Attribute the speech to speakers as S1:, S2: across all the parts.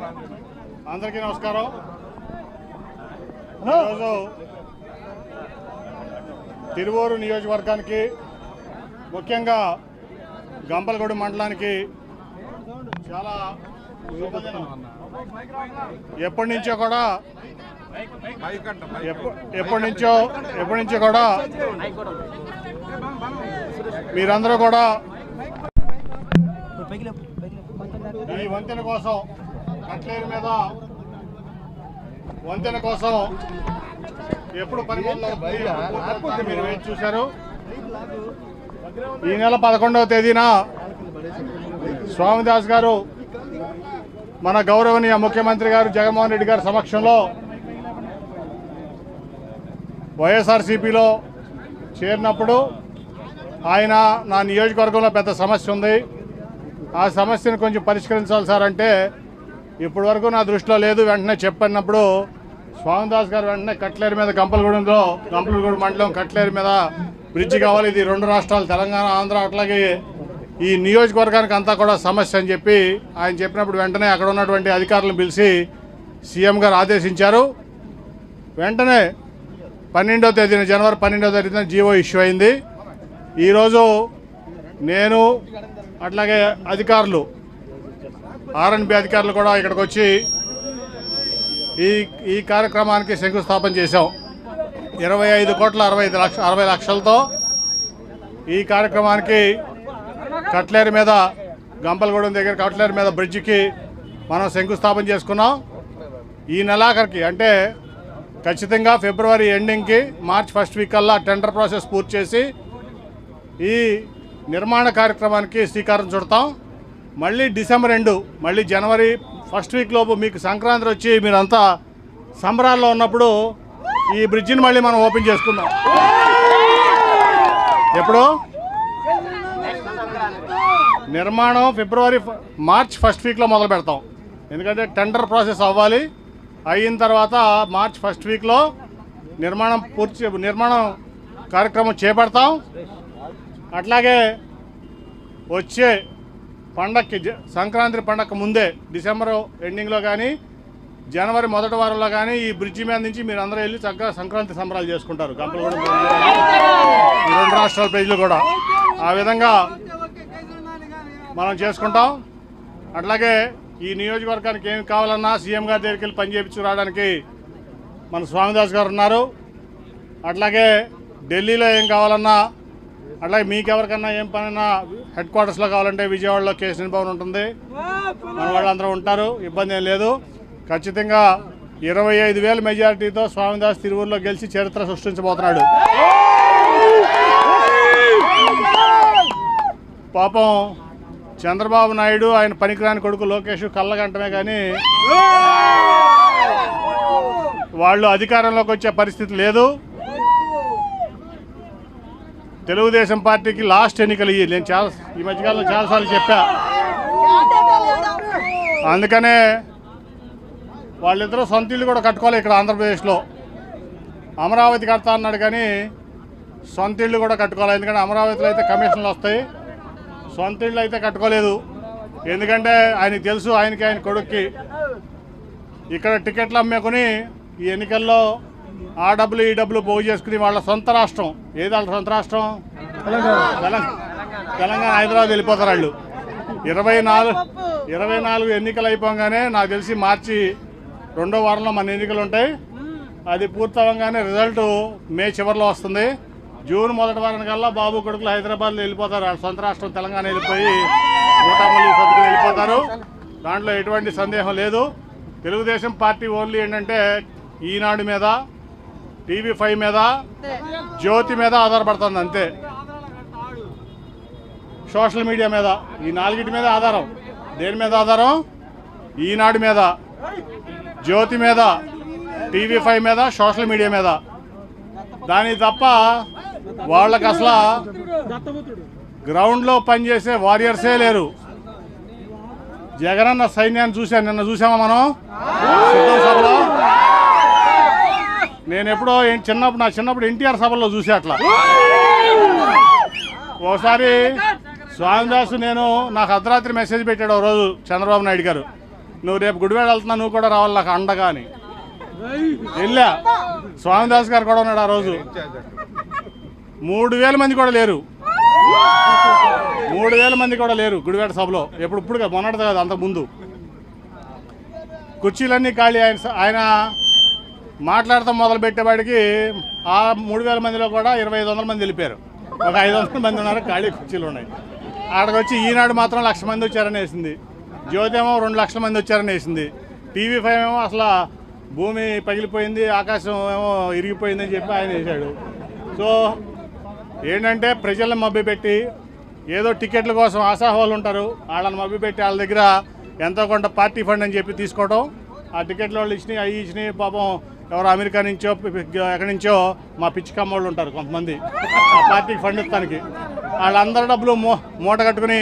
S1: అందరికీ నమస్కారం ఈరోజు తిరువూరు నియోజకవర్గానికి ముఖ్యంగా గంపలగూడి మండలానికి చాలా. ఎప్పటి నుంచో కూడా ఎప్ప- ఎప్పటి నుంచో ఎప్పటి నుంచో కూడా మీరందరూ కూడా ఈ వంతెన కోసం కట్లేరు మీద వంతెన కోసం ఎప్పుడు పని మీరు వేచి చూశారు. ఈ నెల పదకొండవ తేదీన స్వామిదాస్ గారు మన గౌరవనీయ ముఖ్యమంత్రి గారు జగన్మోహన్ రెడ్డి గారి సమక్షంలో వైఎస్ఆర్సీపీలో చేరినప్పుడు ఆయన నా నియోజకవర్గంలో పెద్ద సమస్య ఉంది. ఆ సమస్యను కొంచెం పరిష్కరించాలి సార్ అంటే ఇప్పటి వరకు నా దృష్టిలో లేదు. వెంటనే చెప్పన్నప్పుడు స్వామిదాస్ గారు వెంటనే కట్లేరు మీద కంపలగూడెంలో కంపలగూడెం మండలం కట్లేరు మీద బ్రిడ్జి కావాలి. ఇది రెండు రాష్ట్రాలు తెలంగాణ ఆంధ్ర అట్లాగే ఈ నియోజకవర్గానికి అంతా కూడా సమస్య అని చెప్పి ఆయన చెప్పినప్పుడు వెంటనే అక్కడ ఉన్నటువంటి అధికారులను పిలిచి సీఎం గారు ఆదేశించారు. వెంటనే పన్నెండో తేదీన జనవరి పన్నెండో తేదీన జీవో ఇష్యూ అయింది. ఈరోజు నేను అట్లాగే అధికారులు ఆర్ఎన్బి అధికారులు కూడా ఇక్కడికి వచ్చి ఈ ఈ కార్యక్రమానికి శంకుస్థాపన చేశాం. ఇరవై ఐదు కోట్ల అరవై ఐదు లక్ష అరవై లక్షలతో ఈ కార్యక్రమానికి కట్లేరు మీద గంపలగూడెం దగ్గర కట్లేరు మీద బ్రిడ్జికి మనం శంకుస్థాపన చేసుకున్నాం. ఈ నెలాఖరికి అంటే ఖచ్చితంగా ఫిబ్రవరి ఎండింగ్కి మార్చ్ ఫస్ట్ వీక్ కల్లా టెండర్ ప్రాసెస్ పూర్తి చేసి ఈ నిర్మాణ కార్యక్రమానికి శ్రీకారం చుడతాం. మళ్ళీ డిసెంబర్ రెండు మళ్ళీ జనవరి ఫస్ట్ వీక్ లోపు మీకు సంక్రాంతి వచ్చి మీరంతా సంబరాల్లో ఉన్నప్పుడు ఈ బ్రిడ్జిని మళ్ళీ మనం ఓపెన్ చేసుకుందాం. ఎప్పుడు? నిర్మాణం ఫిబ్రవరి మార్చ్ ఫస్ట్ వీక్లో మొదలు పెడతాం. ఎందుకంటే టెండర్ ప్రాసెస్ అవ్వాలి. అయిన తర్వాత మార్చ్ ఫస్ట్ వీక్లో నిర్మాణం పూర్తి నిర్మాణం కార్యక్రమం చేపడతాం. అట్లాగే వచ్చే పండక్కి జ- సంక్రాంతి పండగ ముందే డిసెంబర్ ఎండింగ్లో కానీ జనవరి మొదటి వారంలో కానీ ఈ బ్రిడ్జి మీద నుంచి మీరు అందరూ వెళ్ళి చక్కగా సంక్రాంతి సంబరాలు చేసుకుంటారు. గంపలగూడెం ప్రజలు రెండు రాష్ట్రాల ప్రజలు కూడా. ఆ విధంగా మనం చేసుకుంటాం. అట్లాగే ఈ నియోజకవర్గానికి ఏం కావాలన్నా సీఎం గారి దగ్గరికి వెళ్ళి పని చేయించుకురావడానికి మన స్వామిదాస్ గారు ఉన్నారు. అట్లాగే ఢిల్లీలో ఏం కావాలన్నా అట్లాగే మీకు ఎవరికన్నా ఏం పనైనా హెడ్ క్వార్టర్స్లో కావాలంటే విజయవాడలో కేసీఆర్ భవన్ ఉంటుంది. మన వాళ్ళందరూ ఉంటారు ఇబ్బంది ఏం లేదు. ఖచ్చితంగా ఇరవై ఐదు వేల మెజారిటీతో స్వామిదాస్ తిరువురులో గెలిచి చరిత్ర సృష్టించబోతున్నాడు. పాపం చంద్రబాబు నాయుడు ఆయన పనికిరాని కొడుకు లోకేష్ కళ్ళగంటమే కానీ వాళ్ళు అధికారంలోకి వచ్చే పరిస్థితి లేదు. తెలుగుదేశం పార్టీకి లాస్ట్ ఎన్నికలు ఇవి నేను చాలా ఈ మధ్యకాలంలో చాలాసార్లు చెప్పా. అందుకనే వాళ్ళిద్దరూ సొంత ఇల్లు కూడా కట్టుకోవాలి ఇక్కడ ఆంధ్రప్రదేశ్లో. అమరావతి కడతా అన్నాడు కానీ సొంత ఇల్లు కూడా కట్టుకోవాలి. ఎందుకంటే అమరావతిలో అయితే కమిషన్లు వస్తాయి. సొంత ఇల్లు అయితే కట్టుకోలేదు. ఎందుకంటే ఆయనకి తెలుసు ఆయనకి ఆయన కొడుక్కి. ఇక్కడ టికెట్లు అమ్మేకొని ఈ ఎన్నికల్లో ఆ డబ్బులు ఈ డబ్బులు పోగు చేసుకుని వాళ్ళ సొంత రాష్ట్రం. ఏది వాళ్ళ సొంత రాష్ట్రం? తెలంగాణ. తెలంగాణ హైదరాబాద్ వెళ్ళిపోతారు వాళ్ళు. ఇరవై నాలుగు ఇరవై నాలుగు ఎన్నికలు అయిపోగానే నాకు తెలిసి మార్చి రెండో వారంలో మన ఎన్నికలు ఉంటాయి. అది పూర్తవగానే రిజల్ట్ మే చివరిలో వస్తుంది. జూన్ మొదటి వారం కల్లా బాబు కొడుకులు హైదరాబాద్లో వెళ్ళిపోతారు. వాళ్ళ సొంత రాష్ట్రం తెలంగాణ వెళ్ళిపోయి నూటమల్లి సర్దుకు వెళ్ళిపోతారు. దాంట్లో ఎటువంటి సందేహం లేదు. తెలుగుదేశం పార్టీ ఓన్లీ ఏంటంటే ఈనాడు మీద టీవీ ఫైవ్ మీద జ్యోతి మీద ఆధారపడుతుంది అంతే. సోషల్ మీడియా మీద ఈ నాలుగిటి మీద ఆధారం. దేని మీద ఆధారం? ఈనాడు మీద. జ్యోతి మీద టీవీ ఫైవ్ మీద సోషల్ మీడియా మీద. దాని తప్ప వాళ్ళకి అసలు గ్రౌండ్లో పనిచేసే వారియర్సే లేరు. జగనన్న సైన్యాన్ని చూశాను నిన్న చూసామా మనం? సిద్ధం సభలో? నేను ఎప్పుడో చిన్నప్పుడు నా చిన్నప్పుడు ఎన్టీఆర్ సభలో చూసే అట్లా. ఒకసారి స్వామిదాసు నేను నాకు అర్ధరాత్రి మెసేజ్ పెట్టాడు ఒక రోజు చంద్రబాబు నాయుడు గారు. నువ్వు రేపు గుడివాడ వెళ్తున్నా నువ్వు కూడా రావాలి నాకు అండగా అని. వెళ్ళా. స్వామిదాస్ గారు కూడా ఉన్నాడు ఆ రోజు. మూడు వేల మంది కూడా లేరు. మూడు వేల మంది కూడా లేరు గుడివాడ సభలో. ఎప్పుడు ఇప్పుడు కాదు, మొన్నటిది కాదు అంతకు కుర్చీలన్నీ ఖాళీ ఆయన ఆయన మాట్లాడటం మొదలు పెట్టేవాడికి ఆ మూడు వేల మందిలో కూడా ఇరవై ఐదు వందల మంది వెళ్ళిపోయారు. ఒక ఐదు వందల మంది ఉన్నారు ఖాళీ కుర్చీలు ఉన్నాయి. ఆడకు వచ్చి ఈనాడు మాత్రం లక్ష మంది వచ్చారని వేసింది జ్యోతి ఏమో రెండు లక్షల మంది వచ్చారని వేసింది టీవీ ఫైవ్ ఏమో అసలు భూమి పగిలిపోయింది ఆకాశం ఏమో ఇరిగిపోయిందని చెప్పి ఆయన వేశాడు. సో ఏంటంటే ప్రజలను మభ్యపెట్టి ఏదో టికెట్ల కోసం ఆశాహోలు ఉంటారు వాళ్ళని మభ్యపెట్టి వాళ్ళ దగ్గర ఎంతో కొంత పార్టీ ఫండ్ అని చెప్పి తీసుకోవడం ఆ టికెట్లు వాళ్ళు ఇచ్చినాయి అవి ఇచ్చినాయి పాపం ఎవరు అమెరికా నుంచో ఎక్కడి నుంచో మా పిచ్చి కమ్మోళ్ళు ఉంటారు కొంతమంది. ఆ పార్టీకి ఫండ్ ఇస్తానికి. వాళ్ళందరి డబ్బులు మూ మూట కట్టుకుని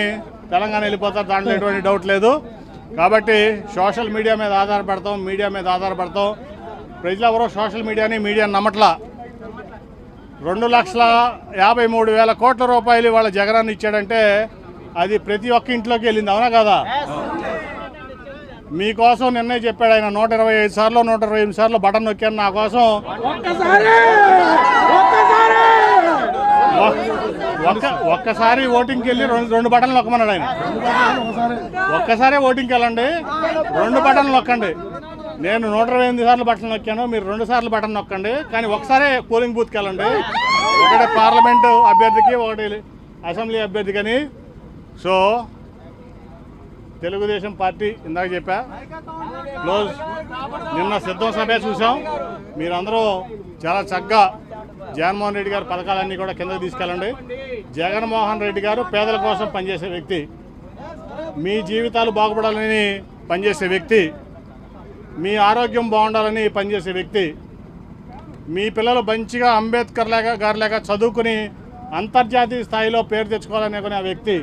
S1: తెలంగాణ వెళ్ళిపోతారు. దాంట్లో ఎటువంటి డౌట్ లేదు. కాబట్టి సోషల్ మీడియా మీద ఆధారపడతాం మీడియా మీద ఆధారపడతాం. ప్రజలు ఎవరో సోషల్ మీడియాని మీడియాని నమ్మట్లా. రెండు లక్షల యాభై మూడు వేల కోట్ల రూపాయలు వాళ్ళ జగనాన్ని ఇచ్చాడంటే అది ప్రతి ఒక్క ఇంట్లోకి వెళ్ళింది. అవునా కదా? మీకోసం నిన్నే చెప్పాడు ఆయన నూట ఇరవై ఐదు సార్లు నూట ఇరవై ఎనిమిది సార్లు బటన్ నొక్కాను నా కోసం. ఒక్- ఒక్క ఒక్కసారి ఓటింగ్కి వెళ్ళి రెండు రెండు బటన్లు నొక్కమన్నాడు ఆయన. ఒక్కసారి ఓటింగ్కి వెళ్ళండి రెండు బటన్లు నొక్కండి. నేను నూట ఇరవై ఎనిమిది సార్లు బటన్ నొక్కాను మీరు రెండు సార్లు బటన్ నొక్కండి కానీ ఒకసారి పోలింగ్ బూత్కి వెళ్ళండి. ఒకటి పార్లమెంటు అభ్యర్థికి ఒకటి అసెంబ్లీ అభ్యర్థికని. సో తెలుగుదేశం పార్టీ ఇందాక చెప్పా. క్లోజ్. నిన్న సిద్ధం సభ చూసాం. మీరందరూ చాలా చక్కగా జగన్మోహన్ రెడ్డి గారు పథకాలన్నీ కూడా కిందకి తీసుకెళ్ళండి. జగన్మోహన్ రెడ్డి గారు పేదల కోసం పనిచేసే వ్యక్తి. మీ జీవితాలు బాగుపడాలని పనిచేసే వ్యక్తి. మీ ఆరోగ్యం బాగుండాలని పనిచేసే వ్యక్తి. మీ పిల్లలు మంచిగా అంబేద్కర్ లాగా గారు లేక చదువుకుని అంతర్జాతీయ స్థాయిలో పేరు తెచ్చుకోవాలనుకునే వ్యక్తి.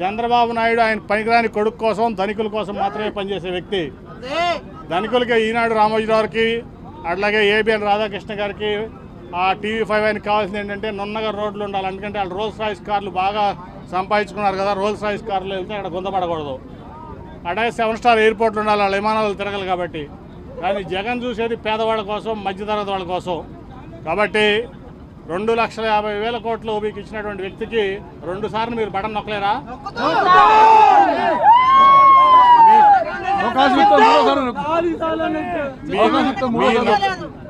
S1: చంద్రబాబు నాయుడు ఆయన పనికిరాని కొడుకు కోసం ధనికుల కోసం మాత్రమే పనిచేసే వ్యక్తి. ధనికులకి ఈనాడు రామోజీరావుకి అట్లాగే ఏబిఎన్ రాధాకృష్ణ గారికి ఆ టీవీ ఫైవ్ ఆయనకి కావాల్సింది ఏంటంటే నున్నగా రోడ్లు ఉండాలి. ఎందుకంటే వాళ్ళు రోల్స్ రాయిస్ కార్లు బాగా సంపాదించుకున్నారు కదా రోల్స్ రాయిస్ కార్లు వెళ్తే అక్కడ గుందపడకూడదు అట్లాగే సెవెన్ స్టార్ ఎయిర్పోర్ట్లు ఉండాలి వాళ్ళ విమానాలు తిరగలి కాబట్టి. కానీ జగన్ చూసేది పేదవాళ్ళ కోసం మధ్యతరగతి వాళ్ళ కోసం. కాబట్టి రెండు లక్షల యాభై వేల కోట్లు మీకు ఇచ్చినటువంటి వ్యక్తికి రెండు సార్లు మీరు బటన్ నొక్కలేరా.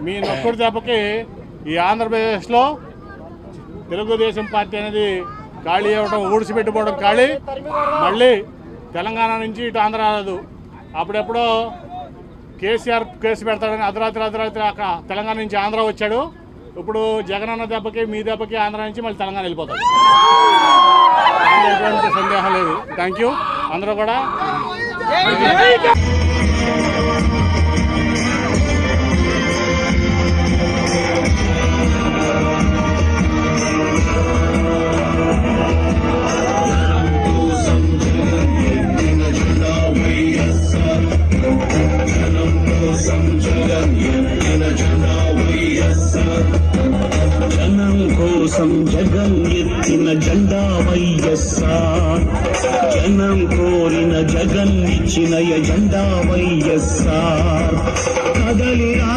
S1: మీ- నొక్కుడు దెబ్బకి ఈ ఆంధ్రప్రదేశ్లో తెలుగుదేశం పార్టీ అనేది ఖాళీ అవ్వడం ఊడిసిపెట్టిపోవడం ఖాళీ. మళ్ళీ తెలంగాణ నుంచి ఇటు ఆంధ్ర రాదు అప్పుడెప్పుడో కేసీఆర్ కేసు పెడతాడని అర్ధరాత్రి అర్ధరాత్రి అక్కడ తెలంగాణ నుంచి ఆంధ్ర వచ్చాడు. ఇప్పుడు జగన్ అన్న దెబ్బకి మీ దెబ్బకి ఆంధ్ర నుంచి మళ్ళీ తెలంగాణ వెళ్ళిపోతాడు ఎటువంటి సందేహం లేదు. థ్యాంక్ యూ అందరూ కూడా
S2: కోసం జగన్ ఎత్తిన జెండా వైఎస్ఆర్ జనం కోరిన జగన్ ఇచ్చిన ఎజెండా వైఎస్ఆర్ కదలిరా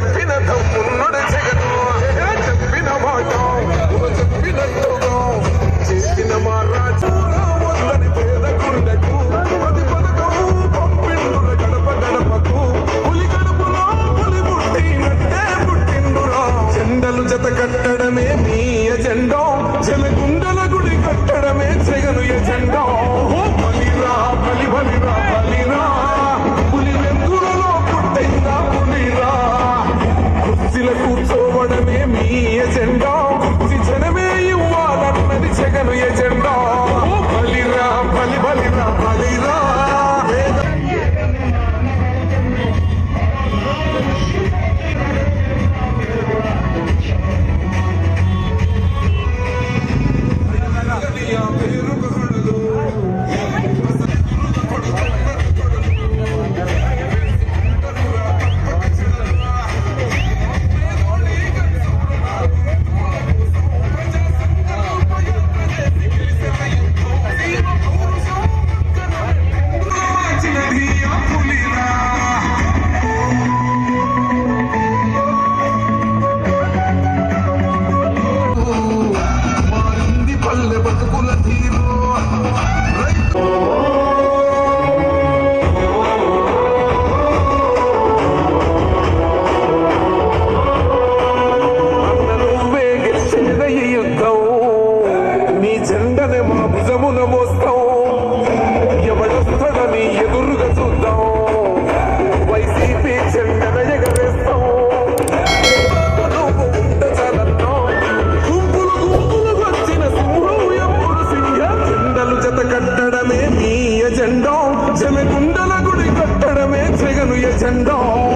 S3: எப்பினதோ And on.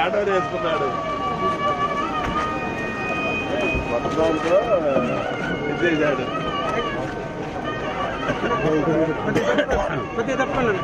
S4: ఆటో వేసుకున్నాడు మొత్తం ఇచ్చేసాడు
S5: కొద్దిగా తప్పండి